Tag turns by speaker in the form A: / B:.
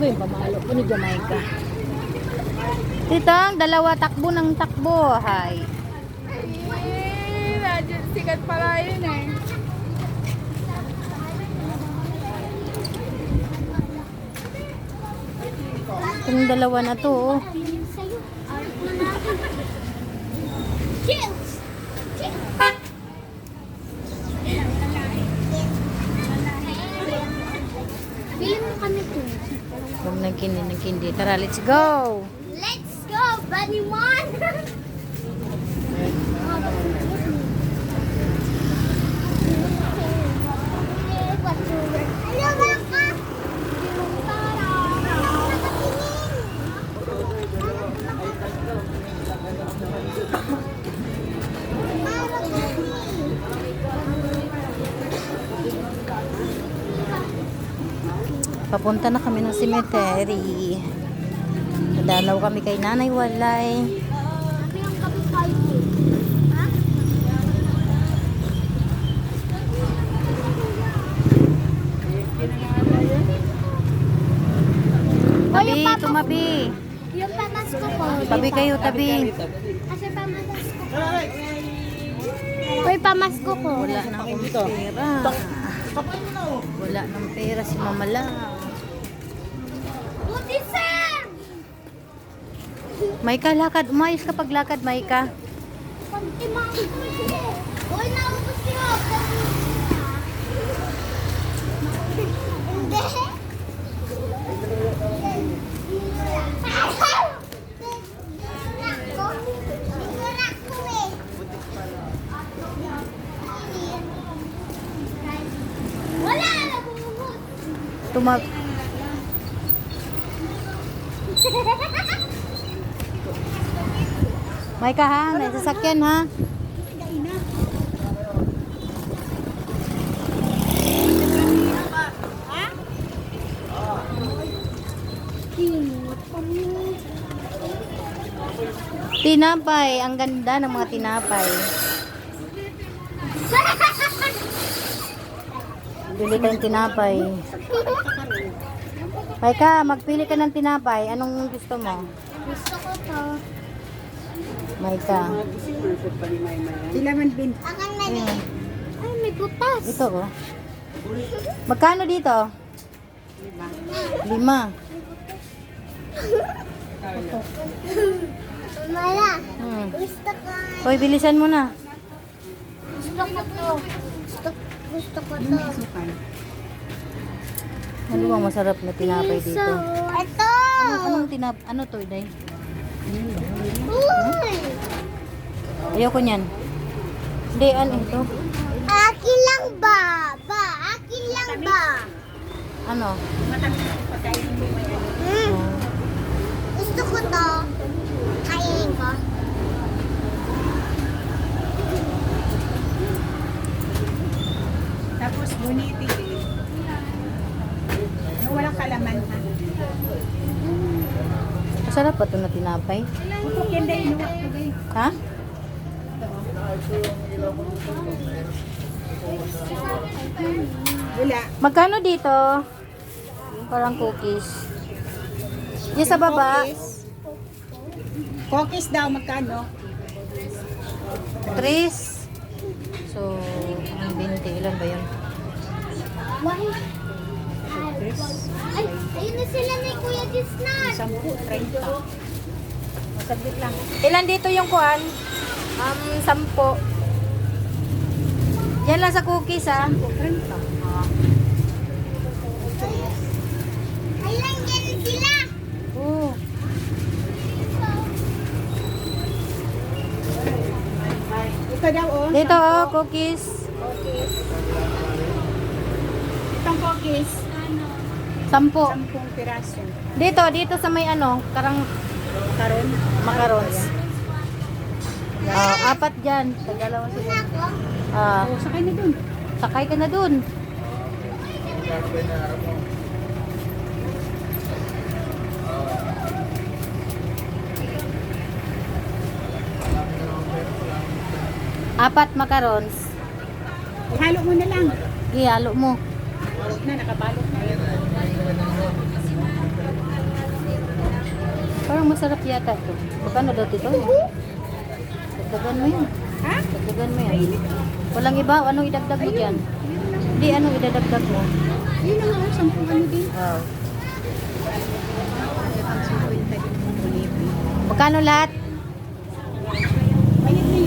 A: Ito yung pamalo ko ni Jamaica. Titang, dalawa takbo ng takbo. Hay.
B: Sikat pala yun eh.
A: Itong dalawa na to. oh.
C: Kami to.
A: Huwag nang kindi, nang kindi. Tara, let's go!
C: Let's go, bunny one!
A: Papunta na kami ng cemetery. Nadalaw kami kay Nanay Walay. Tabi, tumabi.
C: Yung pamasko ko.
A: Tabi kayo, tabi.
C: Kasi pamasko ko. Uy, pamasko ko.
A: Wala na akong pera. Wala nang pera si Mama lang.
C: Buti, sir!
A: Maika, lakad. Umayos ka paglakad, Maika.
C: Mga Uy, naubos ko. Hindi. Wala na bumubot.
A: Tumag... Maika ha, may sasakyan ha. Tinapay, ang ganda ng mga tinapay. Bili tayong tinapay. Maika, magpili ka ng tinapay. Anong gusto mo?
C: Gusto ko to.
A: Maika.
B: Ilaman bin.
C: Akan na din.
A: Ayan.
C: Ay, may butas.
A: Ito oh. Magkano dito? Lima.
C: Mala.
A: Hmm.
C: Gusto ko.
A: Hoy, bilisan mo na.
C: Gusto ko to. Gusto, ko to.
A: Ano bang masarap na tinapay
C: Piso.
A: dito?
C: Ito.
A: Anong, anong tinap ano to, Day?
C: Uy.
A: Ayoko niyan. Hindi, ano ito?
C: Akin lang ba? Ba? Akin lang ba?
A: Ano?
C: Hmm. Gusto ko to. Kainin ko.
B: Tapos buniti. Yung walang kalaman ha.
A: Masarap pa ito na tinapay. Ha?
B: Wala.
A: Magkano dito? Parang cookies. Yung sa baba,
B: Cookies. Cookies daw magkano?
A: Tris. So, ang 20. Ilan ba yun?
C: Why? Ay, ayun na sila ni Kuya Disnat.
B: 10, 30. Masaglit lang.
A: Ilan dito yung kuan? Um, sampo. Yan lang sa cookies, ha?
B: 30.
C: Ay, lang yan sila.
A: Oo.
B: Ito daw oh.
A: Dito, oh, cookies.
B: Cookies. Itong cookies.
A: Sampo.
B: Sampung piraso.
A: Dito, dito sa may ano, karang
B: Karon?
A: macarons. Ah, apat dyan. Sa dalawa siguro. Ah,
B: Oh, sakay na dun.
A: sakay ka na dun. Apat macarons.
B: Ihalo mo na lang.
A: Gihalo mo.
B: Huwag na, nakabalot na yun.
A: Parang masarap yata ito. Magkano daw ito? Dagdagan mo yun.
B: Ha?
A: Dagdagan mo yan. Walang iba. Anong idagdag mo dyan? Hindi, anong idadagdag mo?
B: Yun na nga, sampung ano din.
A: Oh.
B: Ang 50 din.
A: Magkano lahat?